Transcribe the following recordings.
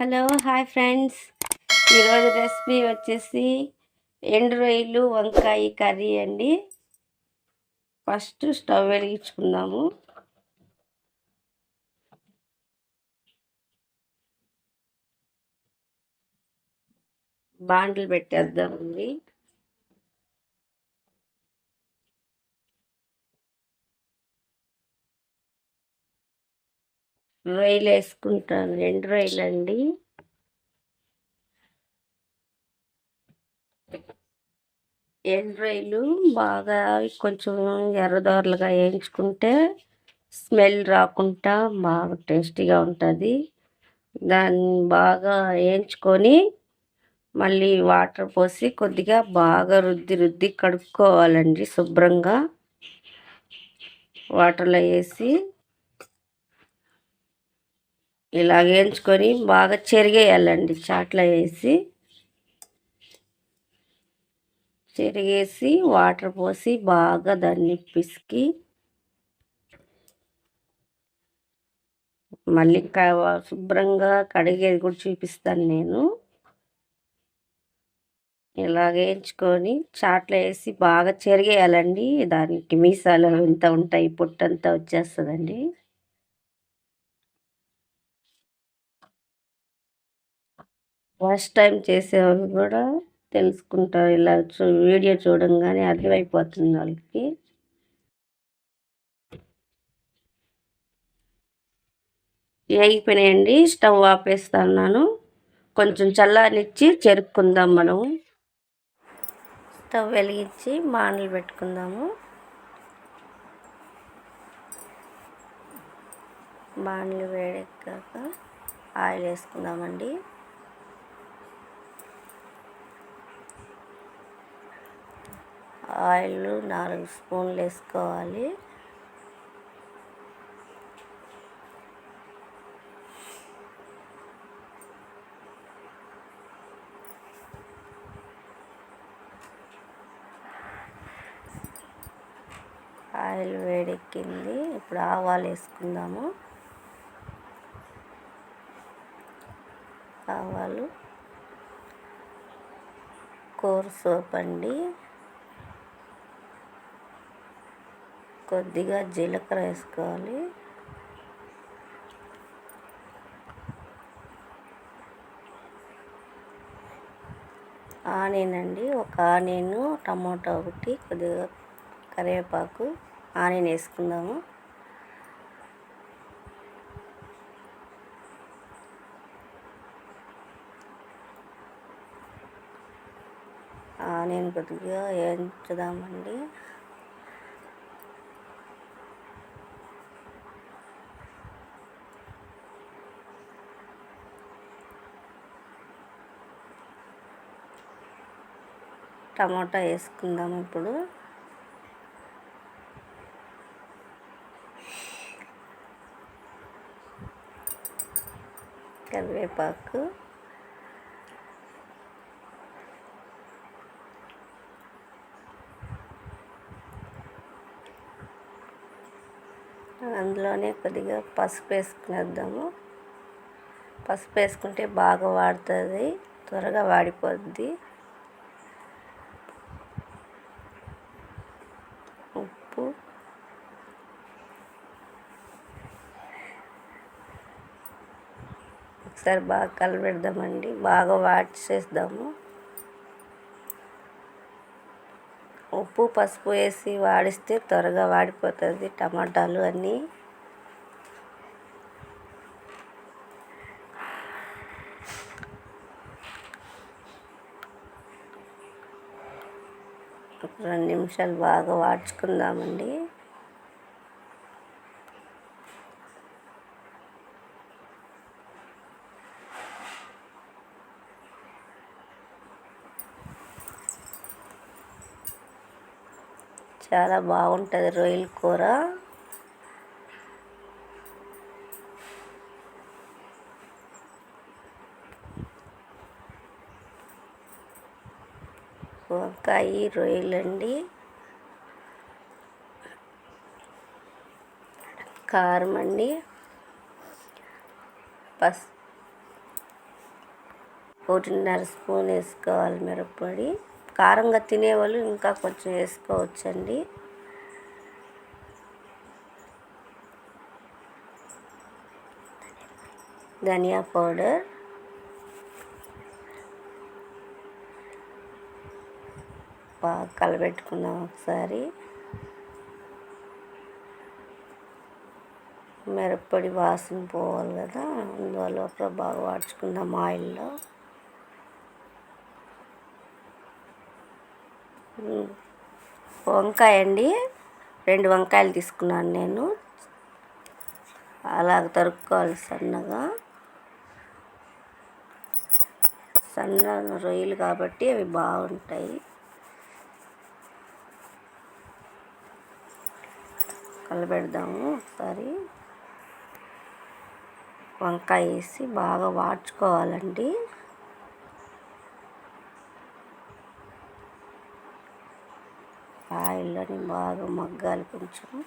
Hello hi friends ఈరోజు recipe వచ్చేసి ఎండు రొయ్యలు వంకాయ కర్రీ అండి. ఫస్ట్ స్టవ్ వెలిగించుకుందాము. బాండ్లు పెట్టేద్దామండి. రొయ్యలు వేసుకుంటాను రెండు రొయ్యలు అండి ఎండు రొయ్యలు బాగా కొంచెం ఎర్రదోరలుగా వేయించుకుంటే స్మెల్ రాకుండా బాగా టేస్టీగా ఉంటుంది. దాన్ని బాగా వేయించుకొని మళ్ళీ వాటర్ పోసి కొద్దిగా బాగా రుద్ది రుద్ది కడుక్కోవాలండి శుభ్రంగా. వాటర్లో వేసి ఇలా వేయించుకొని బాగా చెరిగేయాలండి. చాట్లో వేసి చెరిగేసి వాటర్ పోసి బాగా దాన్ని పిసికి మళ్ళీ శుభ్రంగా కడిగేది కూడా చూపిస్తాను నేను. ఇలా వేయించుకొని చాట్లో వేసి బాగా చెరిగేయాలండి. దానికి మీసాలు ఇంత ఉంటాయి పొట్టంతా వచ్చేస్తుందండి. ఫస్ట్ టైం చేసేవాళ్ళు కూడా తెలుసుకుంటారు ఇలా చూ వీడియో చూడంగానే అర్థమైపోతుంది వాళ్ళకి. వేగిపోయినాయండి స్టవ్ ఆపేస్తున్నాను. కొంచెం చల్లారినిచ్చి చెరుక్కుందాం మనం స్టవ్ వెలిగించి మానలు పెట్టుకుందాము. బాండ్లు వేడెక్కాక ఆయిల్ వేసుకుందామండి. ఆయిల్ నాలుగు స్పూన్లు వేసుకోవాలి. ఆయిల్ వేడెక్కింది. ఇప్పుడు ఆవాలు వేసుకుందాము. ఆవాలు కోరు సోప్ అండి. కొద్దిగా జీలకర్ర వేసుకోవాలి. ఆనియన్ అండి ఒక ఆనియన్ టమాటా ఒకటి కొద్దిగా కరివేపాకు ఆనియన్ వేసుకుందాము. ఆనియన్ కొద్దిగా వేయించుదామండి. టమాటా వేసుకుందాం ఇప్పుడు. కరివేపాకు. అందులోనే కొద్దిగా పసుపు వేసుకునేద్దాము. పసుపు వేసుకుంటే బాగా వాడుతుంది త్వరగా వాడిపోద్ది ఉప్పు ఒకసారి బాగా కలబెడదామండి బాగా వాడిచేద్దాము ఉప్పు పసుపు వేసి వాడిస్తే త్వరగా వాడిపోతుంది. టమాటాలు అన్నీ. రెండు నిమిషాలు బాగా వాడ్చుకుందామండి. చాలా బాగుంటుంది రొయ్యల కూర. వంకాయ రొయ్యలండి. కారం అండి. పస్ ఒకటిన్నర స్పూన్ వేసుకోవాలి మిరప్పొడి. కారంగా తినేవాళ్ళు ఇంకా కొంచెం వేసుకోవచ్చండి. ధనియా పౌడర్. బాగా కలబెట్టుకుందాం ఒకసారి. మిరప్పొడి వాసన పోవాలి కదా అందువల్ల ఒక బాగా వాడుచుకుందాం ఆయిల్లో. వంకాయ అండి. రెండు వంకాయలు తీసుకున్నాను నేను. అలాగ తరుక్కోవాలి సన్నగా. సన్న రొయ్యలు కాబట్టి అవి బాగుంటాయి. కలబెడదాము ఒకసారి. వంకాయ వేసి బాగా వాడ్చుకోవాలండి. ఆయిల్లోని బాగా మగ్గాలి కొంచెం.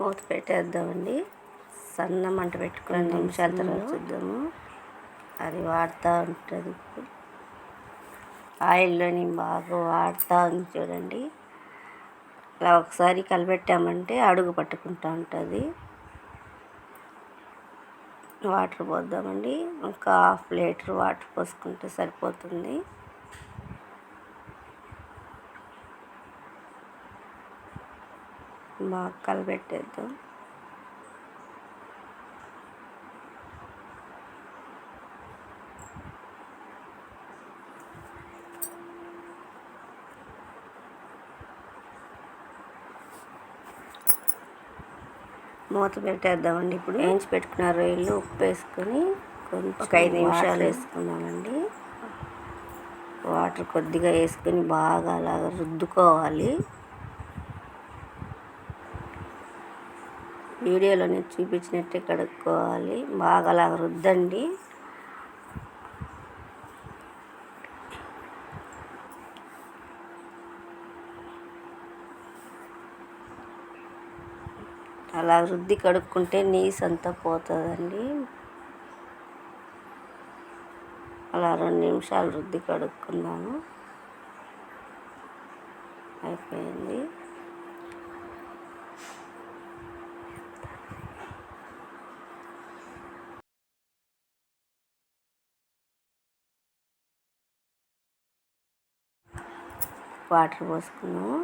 మూత పెట్టేద్దామండి. సన్న మంట పెట్టుకుని నిమిషాల తర్వాత చూద్దాము. అది వాడుతూ ఉంటుంది ఆయిల్లోని బాగా వాడుతూ ఉంది చూడండి. అలా ఒకసారి కలిపెట్టామంటే అడుగు పట్టుకుంటూ ఉంటుంది. వాటర్ పోద్దామండి. ఇంకా హాఫ్ లీటర్ వాటర్ పోసుకుంటే సరిపోతుంది. బాగా కలిపెట్టేద్దాం మూత పెట్టేద్దామండి ఇప్పుడు. వేయించి పెట్టుకున్న రొయ్యలు ఉప్పు వేసుకొని కొంచెం ఒక ఐదు నిమిషాలు వేసుకున్నామండి వాటర్ కొద్దిగా వేసుకొని బాగా అలాగ రుద్దుకోవాలి. వీడియోలోనే చూపించినట్టే కడుక్కోవాలి. బాగా అలాగ రుద్దండి. అలా రుద్ది కడుక్కుంటే నీస్ అంతా పోతుందండి. అలా రెండు నిమిషాలు రుద్ది కడుక్కుందాము అయిపోయింది. వాటర్ పోసుకున్నాము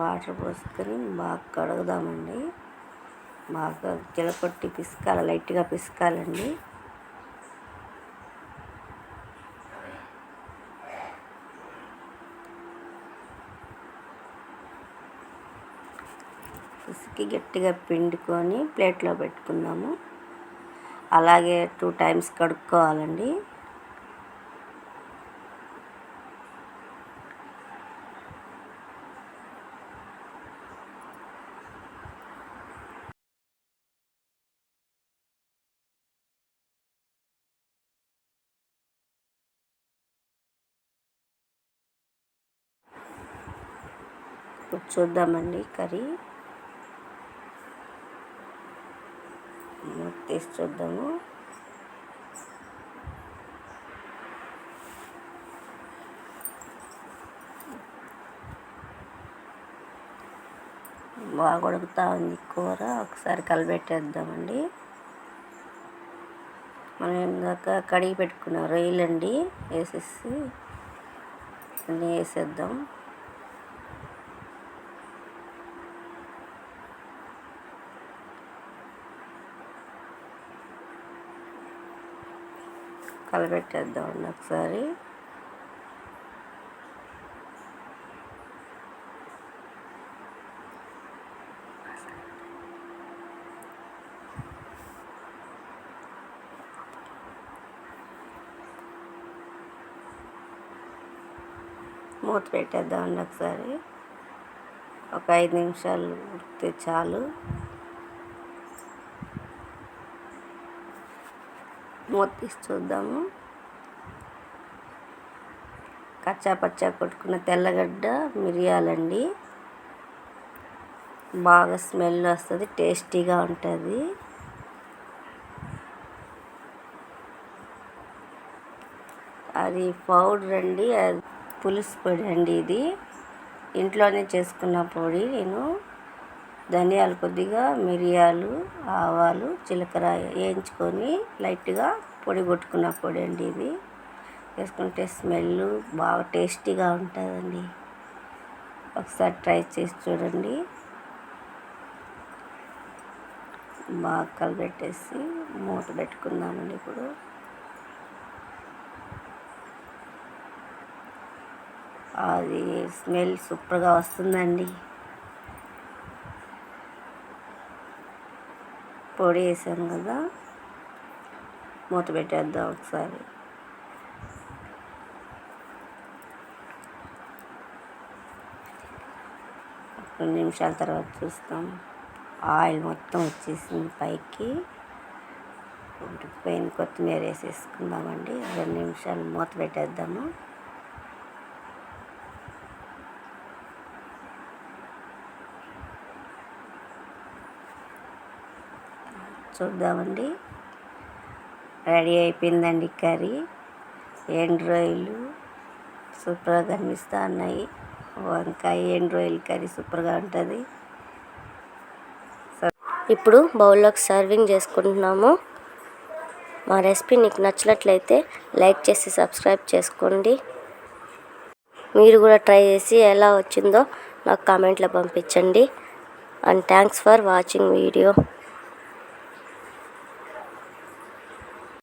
వాటర్ పోసుకొని బాగా కడుగుదామండి. బాగా జిలకొట్టి పిసకాలి లైట్గా పిసకాలండి. పిసికి గట్టిగా పిండుకొని ప్లేట్లో పెట్టుకుందాము. అలాగే టూ టైమ్స్ కడుక్కోవాలండి. చూద్దామండి కర్రీ. తీసి చూద్దాము. బాగా ఉడుకుతా ఉంది కూర. ఒకసారి కలిపెట్టేద్దామండి మనం ఇందాక కడిగి పెట్టుకున్న రొయ్యలండి వేసేసి అన్నీ వేసేద్దాం. కలపెట్టేద్దామండి ఒకసారి. మూత పెట్టేద్దామండి ఒకసారి. ఒక ఐదు నిమిషాలు ఉడికితే చాలు. మూత తీసి చూద్దాము. కచ్చా పచ్చా కొట్టుకున్న తెల్లగడ్డ మిరియాలండి. బాగా స్మెల్ వస్తుంది టేస్టీగా ఉంటుంది. అది పౌడర్ అండి అది పులుసు పొడి అండి ఇది. ఇంట్లోనే చేసుకున్న పొడి నేను. ధనియాలు కొద్దిగా మిరియాలు ఆవాలు జీలకర్ర వేయించుకొని లైట్గా పొడి కొట్టుకున్న పొడి అండి ఇది. వేసుకుంటే స్మెల్ బాగా టేస్టీగా ఉంటుందండి. ఒకసారి ట్రై చేసి చూడండి. బాగా కలిపెట్టేసి మూత పెట్టుకుందామండి ఇప్పుడు. అది స్మెల్ సూపర్గా వస్తుందండి. పొడి వేసాం కదా. మూత పెట్టేద్దాం ఒకసారి. రెండు నిమిషాల తర్వాత చూస్తాం. ఆయిల్ మొత్తం వచ్చేసింది పైకి. ఉడికిపోయిన కొత్తిమీర వేసేసుకుందామండి. రెండు నిమిషాలు మూత పెట్టేద్దాము. చూద్దామండి. రెడీ అయిపోయిందండి కర్రీ. ఎండు రొయ్యలు సూపర్గా కనిపిస్తూ ఉన్నాయి. వంకాయ ఎండు రొయ్యల కర్రీ సూపర్గా ఉంటుంది. ఇప్పుడు బౌల్లోకి సర్వింగ్ చేసుకుంటున్నాము. మా రెసిపీ నీకు నచ్చినట్లయితే లైక్ చేసి సబ్స్క్రైబ్ చేసుకోండి. మీరు కూడా ట్రై చేసి ఎలా వచ్చిందో నాకు కామెంట్లో పంపించండి. And thanks for watching video.